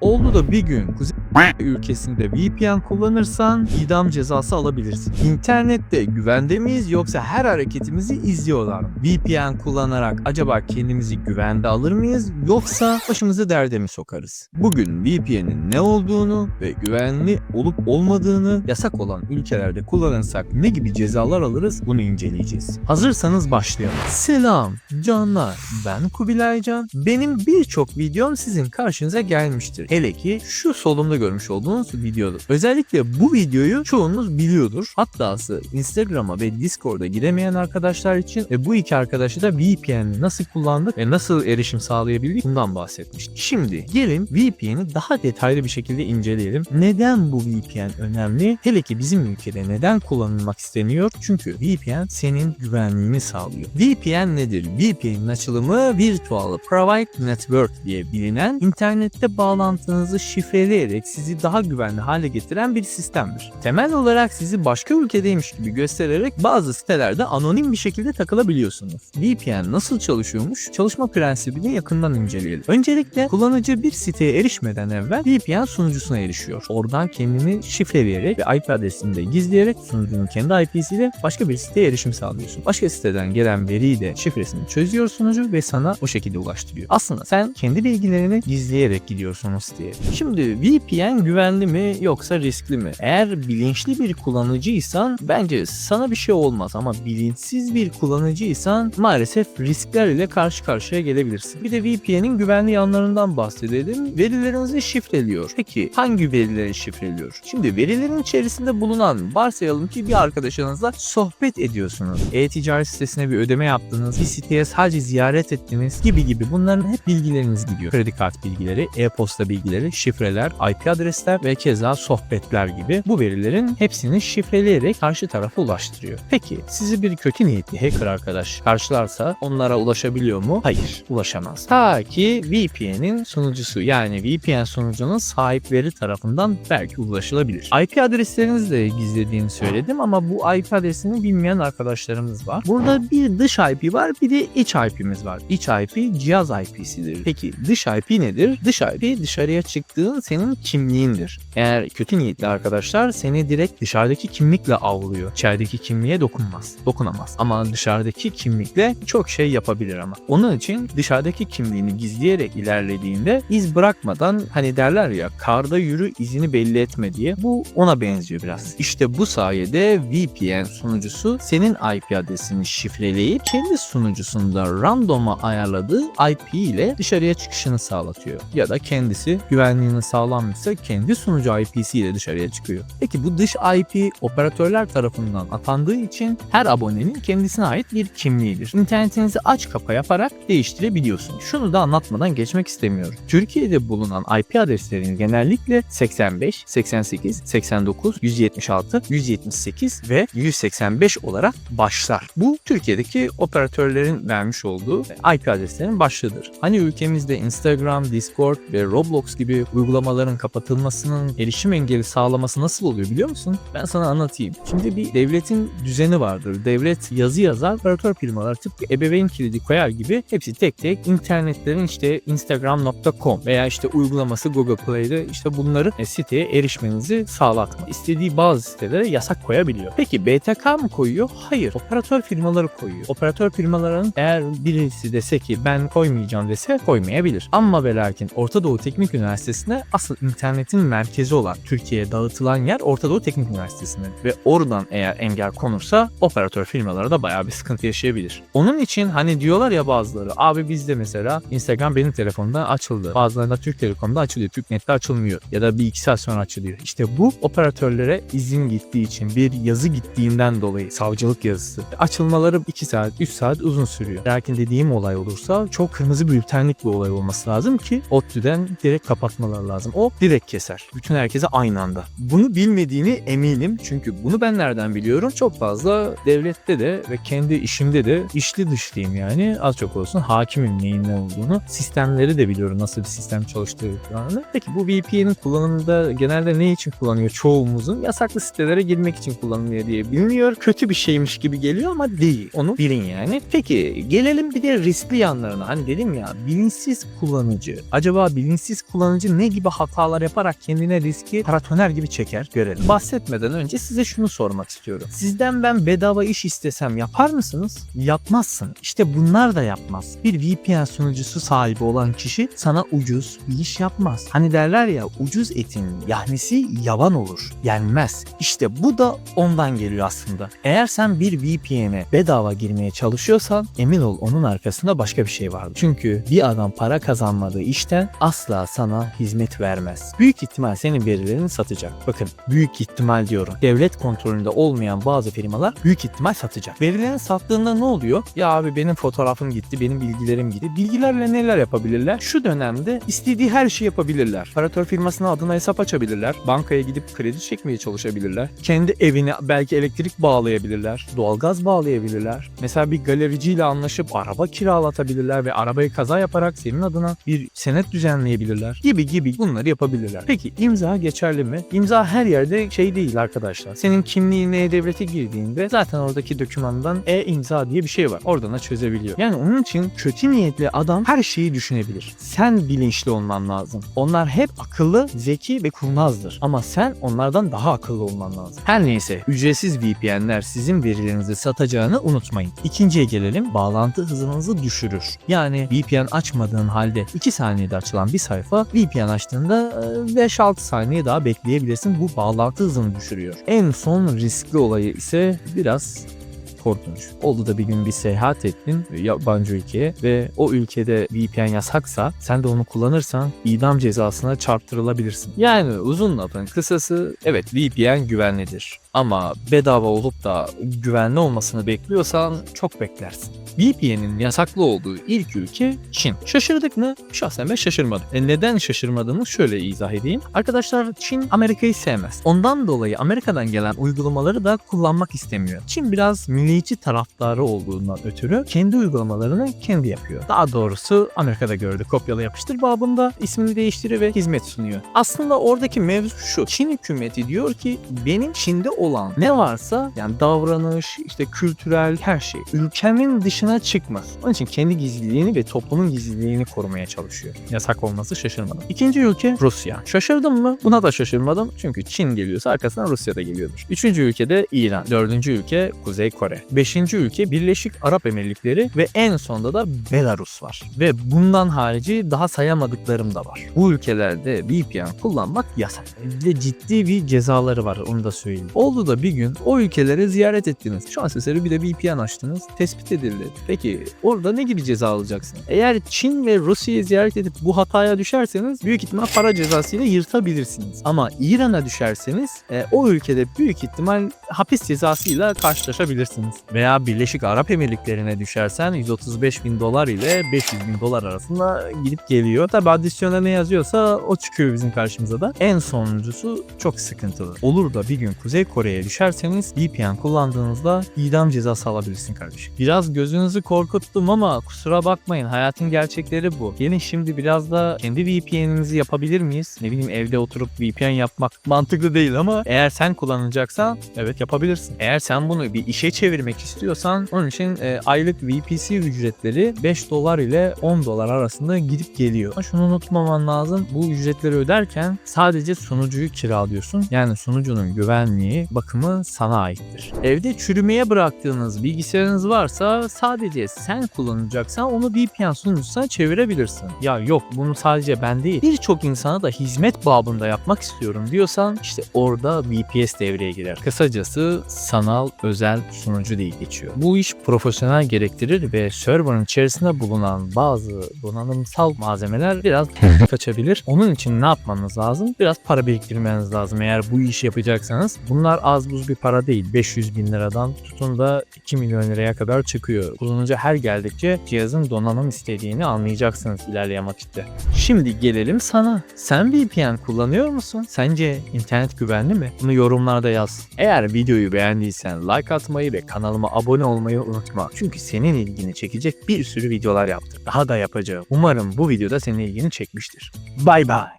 Oldu da bir gün Kuzey ülkesinde VPN kullanırsan idam cezası alabilirsin. İnternette güvende miyiz yoksa her hareketimizi izliyorlar mı? VPN kullanarak acaba kendimizi güvende alır mıyız yoksa başımızı derde mi sokarız? Bugün VPN'in ne olduğunu ve güvenli olup olmadığını yasak olan ülkelerde kullanırsak ne gibi cezalar alırız bunu inceleyeceğiz. Hazırsanız başlayalım. Selam canlar ben Kubilay Can. Benim birçok videom sizin karşınıza gelmiştir. Hele ki şu solumda görmüş olduğunuz videodur. Özellikle bu videoyu çoğunuz biliyordur. Hatta Instagram'a ve Discord'a giremeyen arkadaşlar için ve bu iki arkadaşı da VPN'i nasıl kullandık ve nasıl erişim sağlayabildik bundan bahsetmiş. Şimdi gelin VPN'i daha detaylı bir şekilde inceleyelim. Neden bu VPN önemli? Hele ki bizim ülkede neden kullanılmak isteniyor? Çünkü VPN senin güvenliğini sağlıyor. VPN nedir? VPN'in açılımı Virtual Private Network diye bilinen internette bağlantınızı şifreleyerek sizi daha güvenli hale getiren bir sistemdir. Temel olarak sizi başka ülkedeymiş gibi göstererek bazı sitelerde anonim bir şekilde takılabiliyorsunuz. VPN nasıl çalışıyormuş? Çalışma prensibini yakından inceleyelim. Öncelikle kullanıcı bir siteye erişmeden evvel VPN sunucusuna erişiyor. Oradan kendini şifreleyerek ve IP adresini de gizleyerek sunucunun kendi IP'siyle başka bir siteye erişim sağlıyorsun. Başka siteden gelen veriyi de şifresini çözüyor sunucu ve sana o şekilde ulaştırıyor. Aslında sen kendi bilgilerini gizleyerek gidiyorsun o siteye. Şimdi VPN güvenli mi yoksa riskli mi? Eğer bilinçli bir kullanıcıysan bence sana bir şey olmaz ama bilinçsiz bir kullanıcıysan maalesef riskler ile karşı karşıya gelebilirsin. Bir de VPN'in güvenli yanlarından bahsedelim. Verilerinizi şifreliyor. Peki hangi verileri şifreliyor? Şimdi verilerin içerisinde bulunan varsayalım ki bir arkadaşınızla sohbet ediyorsunuz. E-ticaret sitesine bir ödeme yaptınız, bir siteye sadece ziyaret ettiniz gibi gibi bunların hep bilgileriniz gidiyor. Kredi kart bilgileri, e-posta bilgileri, şifreler, IP adresler ve keza sohbetler gibi bu verilerin hepsini şifreleyerek karşı tarafa ulaştırıyor. Peki sizi bir kötü niyetli hacker arkadaş karşılarsa onlara ulaşabiliyor mu? Hayır, ulaşamaz. Ta ki VPN'in sunucusu yani VPN sunucunun sahipleri tarafından belki ulaşılabilir. IP adreslerinizi de gizlediğini söyledim ama bu IP adresini bilmeyen arkadaşlarımız var. Burada bir dış IP var bir de iç IP'miz var. İç IP cihaz IP'sidir. Peki dış IP nedir? Dış IP dışarıya çıktığın senin kimliğindir. Eğer kötü niyetli arkadaşlar seni direkt dışarıdaki kimlikle avlıyor. İçerideki kimliğe dokunmaz. Dokunamaz. Ama dışarıdaki kimlikle çok şey yapabilir ama. Onun için dışarıdaki kimliğini gizleyerek ilerlediğinde iz bırakmadan hani derler ya karda yürü izini belli etme diye bu ona benziyor biraz. İşte bu sayede VPN sunucusu senin IP adresini şifreleyip kendi sunucusunda randoma ayarladığı IP ile dışarıya çıkışını sağlatıyor. Ya da kendisi güvenliğini sağlanmışsa kendi sunucu IP'si ile dışarıya çıkıyor. Peki bu dış IP operatörler tarafından atandığı için her abonenin kendisine ait bir kimliğidir. İnternetinizi aç kapa yaparak değiştirebiliyorsunuz. Şunu da anlatmadan geçmek istemiyorum. Türkiye'de bulunan IP adreslerin genellikle 85, 88, 89, 176, 178 ve 185 olarak başlar. Bu Türkiye'deki operatörlerin vermiş olduğu IP adreslerin başlığıdır. Hani ülkemizde Instagram, Discord ve Roblox gibi uygulamaların kapatılmasının erişim engeli sağlaması nasıl oluyor biliyor musun? Ben sana anlatayım. Şimdi bir devletin düzeni vardır. Devlet yazı yazar, operatör firmalar tıpkı ebeveyn kilidi koyar gibi hepsi tek tek internetlerin işte instagram.com veya işte uygulaması Google Play'de işte bunları e, siteye erişmenizi sağlatma. İstediği bazı sitelere yasak koyabiliyor. Peki BTK mı koyuyor? Hayır. Operatör firmaları koyuyor. Operatör firmaların eğer birisi dese ki ben koymayacağım dese koymayabilir. Ama ve lakin Orta Doğu Teknik Üniversitesi'ne asıl internetin merkezi olan Türkiye'ye dağıtılan yer Orta Doğu Teknik Üniversitesi'nde ve oradan eğer engel konursa operatör firmalara da bayağı bir sıkıntı yaşayabilir. Onun için hani diyorlar ya bazıları abi bizde mesela Instagram benim telefonumda açıldı. Bazılarında Türk Telekom'da açılıyor. TürkNet'te açılmıyor. Ya da bir iki saat sonra açılıyor. İşte bu operatörlere izin gittiği için bir yazı gittiğinden dolayı savcılık yazısı. Açılmaları 2 saat 3 saat uzun sürüyor. Lakin dediğim olay olursa çok kırmızı bültenlik bir olay olması lazım ki ODTÜ'den direkt kapatmalar lazım. O direkt keser. Bütün herkese aynı anda. Bunu bilmediğini eminim. Çünkü bunu ben nereden biliyorum? Çok fazla devlette de ve kendi işimde de içli dışlıyım yani. Az çok olsun hakimim neyin ne olduğunu. Sistemleri de biliyorum nasıl bir sistem çalıştığı falan. Peki bu VPN'in kullanımında genelde ne için kullanıyor çoğumuzun? Yasaklı sitelere girmek için kullanılıyor diye biliniyor. Kötü bir şeymiş gibi geliyor ama değil. Onu bilin yani. Peki gelelim bir de riskli yanlarına. Hani dedim ya bilinçsiz kullanıcı. Acaba bilinçsiz kullanıcı ne gibi hatalar yaparak kendine riski paratoner gibi çeker görelim. Bahsetmeden önce size şunu sormak istiyorum. Sizden ben bedava iş istesem yapar mısınız? Yapmazsın. İşte bunlar da yapmaz. Bir VPN sunucusu sahibi olan kişi sana ucuz bir iş yapmaz. Hani derler ya ucuz etin yahnisi yavan olur. Yenmez. İşte bu da ondan geliyor aslında. Eğer sen bir VPN'e bedava girmeye çalışıyorsan emin ol onun arkasında başka bir şey vardır. Çünkü bir adam para kazanmadığı işten asla sana hizmet vermez. Büyük ihtimal senin verilerini satacak. Bakın büyük ihtimal diyorum. Devlet kontrolünde olmayan bazı firmalar büyük ihtimal satacak. Verilerini sattığında ne oluyor? Ya abi benim fotoğrafım gitti, benim bilgilerim gitti. Bilgilerle neler yapabilirler? Şu dönemde istediği her şeyi yapabilirler. Paratör firmasına adına hesap açabilirler. Bankaya gidip kredi çekmeye çalışabilirler. Kendi evine belki elektrik bağlayabilirler. Doğalgaz bağlayabilirler. Mesela bir galericiyle anlaşıp araba kiralatabilirler ve arabayı kaza yaparak senin adına bir senet düzenleyebilirler. Gibi gibi bunları yapabilirler. Peki imza geçerli mi? İmza her yerde şey değil arkadaşlar. Senin kimliğine e-devlete girdiğinde zaten oradaki dokümandan e-imza diye bir şey var. Oradan da çözebiliyor. Yani onun için kötü niyetli adam her şeyi düşünebilir. Sen bilinçli olman lazım. Onlar hep akıllı, zeki ve kurnazdır. Ama sen onlardan daha akıllı olman lazım. Her neyse ücretsiz VPN'ler sizin verilerinizi satacağını unutmayın. İkinciye gelelim. Bağlantı hızınızı düşürür. Yani VPN açmadığın halde 2 saniyede açılan bir sayfa VPN açtığında e, 5-6 saniye daha bekleyebilirsin. Bu bağlantı hızını düşürüyor. En son riskli olayı ise biraz korkunç. Oldu da bir gün bir seyahat ettin yabancı ülkeye ve o ülkede VPN yasaksa sen de onu kullanırsan idam cezasına çarptırılabilirsin. Yani uzun lafın kısası evet VPN güvenlidir. Ama bedava olup da güvenli olmasını bekliyorsan çok beklersin. VPN'in yasaklı olduğu ilk ülke Çin. Şaşırdık mı? Şahsen ben şaşırmadım. E neden şaşırmadığımı şöyle izah edeyim. Arkadaşlar Çin Amerika'yı sevmez. Ondan dolayı Amerika'dan gelen uygulamaları da kullanmak istemiyor. Çin biraz milliyetçi taraftarı olduğundan ötürü kendi uygulamalarını kendi yapıyor. Daha doğrusu Amerika'da gördü kopyala yapıştır babında ismini değiştiriyor ve hizmet sunuyor. Aslında oradaki mevzu şu. Çin hükümeti diyor ki benim Çin'de olan ne varsa yani davranış, işte kültürel her şey ülkemin dışına çıkmaz. Onun için kendi gizliliğini ve toplumun gizliliğini korumaya çalışıyor. Yasak olması şaşırmadım. İkinci ülke Rusya. Şaşırdım mı? Buna da şaşırmadım. Çünkü Çin geliyorsa arkasından Rusya da geliyordur. Üçüncü ülke de İran. Dördüncü ülke Kuzey Kore. Beşinci ülke Birleşik Arap Emirlikleri ve en sonda da Belarus var. Ve bundan harici daha sayamadıklarım da var. Bu ülkelerde VPN kullanmak yasak. Ve ciddi bir cezaları var onu da söyleyeyim. Oldu da bir gün o ülkelere ziyaret ettiniz. Şans eseri bir de VPN açtınız. Tespit edildi. Peki orada ne gibi ceza alacaksın? Eğer Çin ve Rusya'yı ziyaret edip bu hataya düşerseniz büyük ihtimal para cezasıyla yırtabilirsiniz. Ama İran'a düşerseniz e, o ülkede büyük ihtimal hapis cezasıyla karşılaşabilirsiniz. Veya Birleşik Arap Emirlikleri'ne düşersen 135 bin dolar ile 500 bin dolar arasında gidip geliyor. Tabi adisyona ne yazıyorsa o çıkıyor bizim karşımıza da. En sonuncusu çok sıkıntılı. Olur da bir gün Kuzey Kore'ye düşerseniz VPN kullandığınızda idam cezası alabilirsin kardeşim. Biraz gözünüzü korkuttum ama kusura bakmayın hayatın gerçekleri bu. Gelin şimdi biraz da kendi VPN'inizi yapabilir miyiz? Ne bileyim evde oturup VPN yapmak mantıklı değil ama eğer sen kullanacaksan evet yapabilirsin. Eğer sen bunu bir işe çevirmek istiyorsan onun için e, aylık VPC ücretleri 5 dolar ile 10 dolar arasında gidip geliyor. Ama şunu unutmaman lazım. Bu ücretleri öderken sadece sunucuyu kiralıyorsun. Yani sunucunun güvenliği, bakımı sana aittir. Evde çürümeye bıraktığınız bilgisayarınız varsa sadece sen kullanacaksan onu VPN sunucusuna çevirebilirsin. Ya yok bunu sadece ben değil birçok insana da hizmet babında yapmak istiyorum diyorsan işte orada VPS devreye girer. Kısacası sanal özel sunucu diye geçiyor. Bu iş profesyonel gerektirir ve serverın içerisinde bulunan bazı donanımsal malzemeler biraz kaçabilir. Onun için ne yapmanız lazım? Biraz para biriktirmeniz lazım eğer bu işi yapacaksanız. Bunlar az buz bir para değil. 500 bin liradan tutun da 2 milyon liraya kadar çıkıyor. Kullanıcı her geldikçe cihazın donanım istediğini anlayacaksınız ilerleyen vakitte. Şimdi gelelim sana. Sen VPN kullanıyor musun? Sence internet güvenli mi? Bunu yorumlarda yaz. Eğer videoyu beğendiysen like atmayı ve kanalıma abone olmayı unutma. Çünkü senin ilgini çekecek bir sürü videolar yaptım. Daha da yapacağım. Umarım bu videoda senin ilgini çekmiştir. Bay bay.